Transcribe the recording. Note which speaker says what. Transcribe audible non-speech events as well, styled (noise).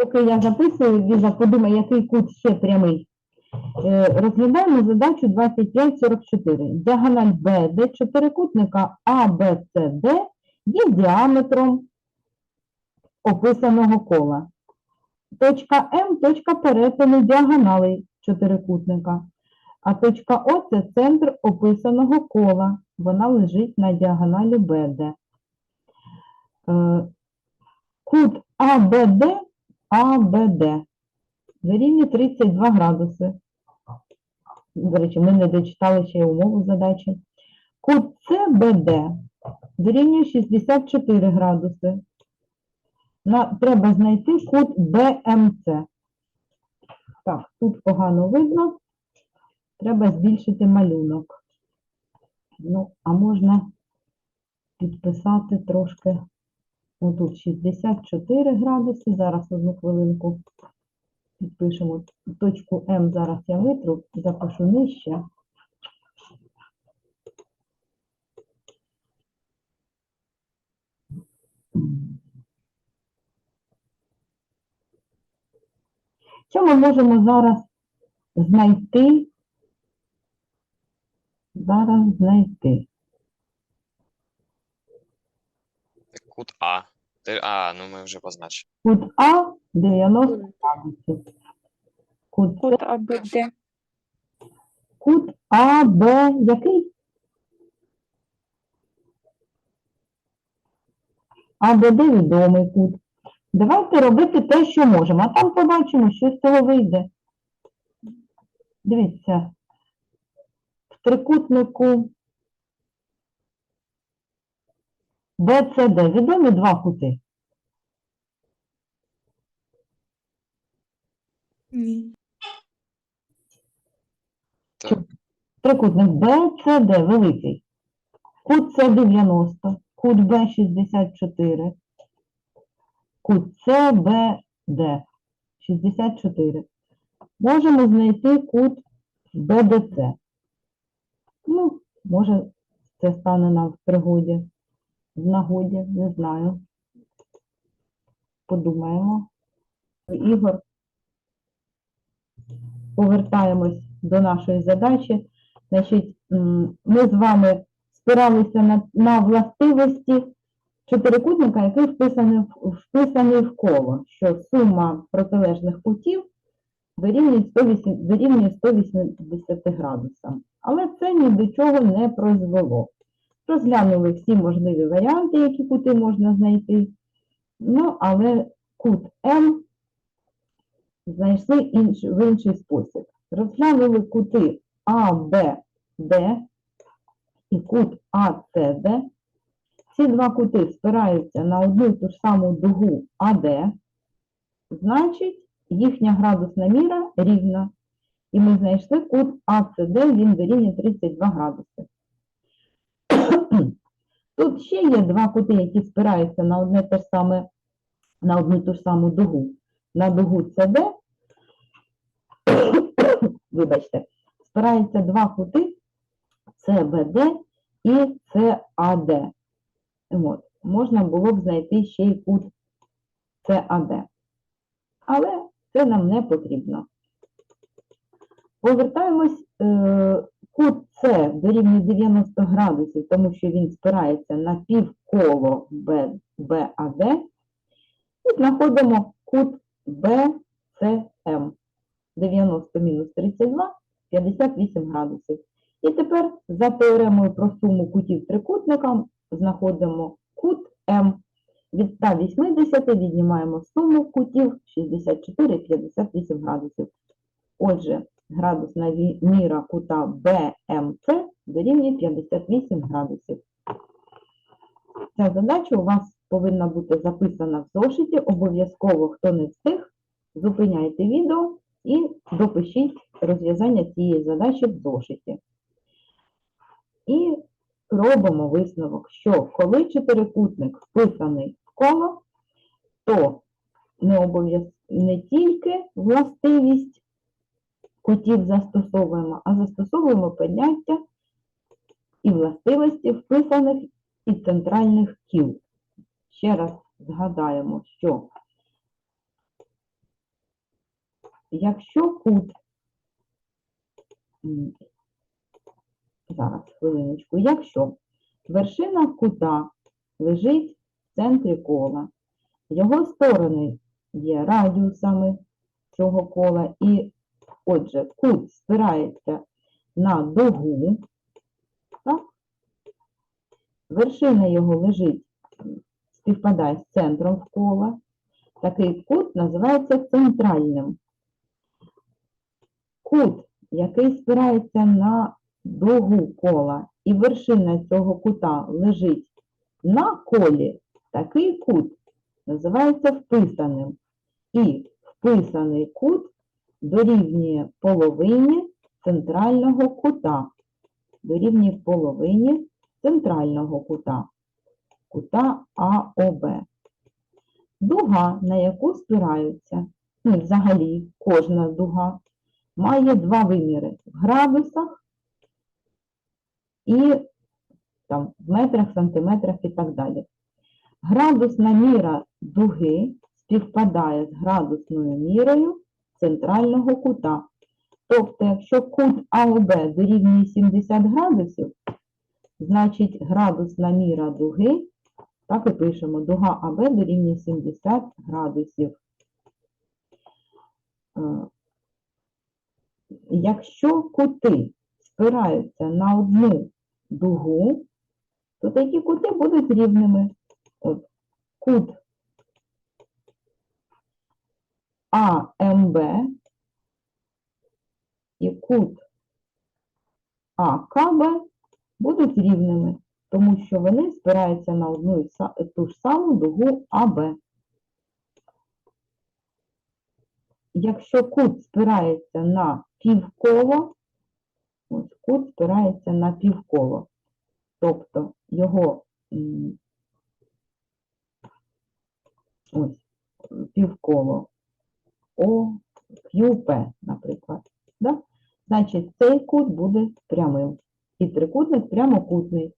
Speaker 1: поки я записую, Ліза подумай, який кут ще прямий. Е, Розглядаємо задачу 2544. Діагональ BD чотирикутника ABCD є діаметром описаного кола. Точка М – точка перетину діагоналей чотирикутника, а точка О – це центр описаного кола. Вона лежить на діагоналі BD. Е, Кут АБД, АБД дорівнює 32 градуси. До речі, ми не дочитали ще й умову задачі. Кут СБД дорівнює 64 градуси. На, треба знайти кут БМЦ. Так, тут погано видно. Треба збільшити малюнок. Ну, а можна підписати трошки. Отут 64 градуси. Зараз одну хвилинку підпишемо. Точку М зараз я витру, запишу нижче. Що ми можемо зараз знайти? Зараз знайти.
Speaker 2: Кут А. Ти- А, ну ми вже позначили.
Speaker 1: Кут А 90 градусів. Кут С
Speaker 3: Код АБД.
Speaker 1: Кут А, Б, який? А, Б, Д відомий кут. Давайте робити те, що можемо, а там побачимо, що з цього вийде. Дивіться, в трикутнику БЦД відомі два кути.
Speaker 3: Ні.
Speaker 1: Трикутник БЦД великий. Кут С 90, кут Б 64, кут СБД 64. Можемо знайти кут БДЦ. Ну, може, це стане нам в пригоді, в нагоді, не знаю. Подумаємо. Ігор. Повертаємось до нашої задачі. Значить, ми з вами спиралися на, на властивості чотирикутника, який вписаний, вписаний в коло, що сума протилежних кутів дорівнює 108, дорівнює 180 градусам. Але це ні до чого не призвело. Розглянули всі можливі варіанти, які кути можна знайти. Ну, але кут М знайшли інш, в інший спосіб. Розглянули кути А, Б, Д і кут АЦД. Ці два кути спираються на одну ту ж саму дугу АД, значить, їхня градусна міра рівна. І ми знайшли кут АЦД, він дорівнює 32 градуси. Тут ще є два кути, які спираються на одне те ж саме, на одну ту ж саму дугу. На дугу СД, (coughs) вибачте, спираються два кути СБД і САД. От. Можна було б знайти ще й кут САД. Але це нам не потрібно. Повертаємось, е, кут С дорівнює 90 градусів, тому що він спирається на півколо БАД. І знаходимо кут БЦМ. 90 мінус 32 – 58 градусів. І тепер за теоремою про суму кутів трикутника знаходимо кут М. Від 180 віднімаємо суму кутів 64 – 58 градусів. Отже, градусна міра кута БМЦ дорівнює 58 градусів. Ця задача у вас повинна бути записана в зошиті. Обов'язково, хто не встиг, зупиняйте відео і допишіть розв'язання цієї задачі в зошиті. І робимо висновок, що коли чотирикутник вписаний в коло, то не, не тільки властивість кутів застосовуємо, а застосовуємо поняття і властивості вписаних і центральних кіл. Ще раз згадаємо, що якщо кут, зараз, хвилиночку, якщо вершина кута лежить в центрі кола, його сторони є радіусами цього кола, і отже, кут спирається на дугу, так? вершина його лежить, співпадає з центром кола, такий кут називається центральним. Кут, який спирається на дугу кола, і вершина цього кута лежить на колі, такий кут називається вписаним. І вписаний кут дорівнює половині центрального кута. Дорівнює половині центрального кута, кута АОБ. Дуга, на яку спираються, ну, взагалі кожна дуга, має два виміри в градусах і там, в метрах, сантиметрах і так далі. Градусна міра дуги співпадає з градусною мірою центрального кута. Тобто, якщо кут АОБ дорівнює 70 градусів, значить градусна міра дуги, так і пишемо, дуга АБ дорівнює 70 градусів. Е, Якщо кути спираються на одну дугу, то такі кути будуть рівними. От, кут АМБ і кут АКБ будуть рівними, тому що вони спираються на одну і ту ж саму дугу АБ. Якщо кут спирається на півколо, ось кут спирається на півколо, тобто його ось півколо OQP, наприклад. Да? Значить, цей кут буде прямим. І трикутник прямокутний.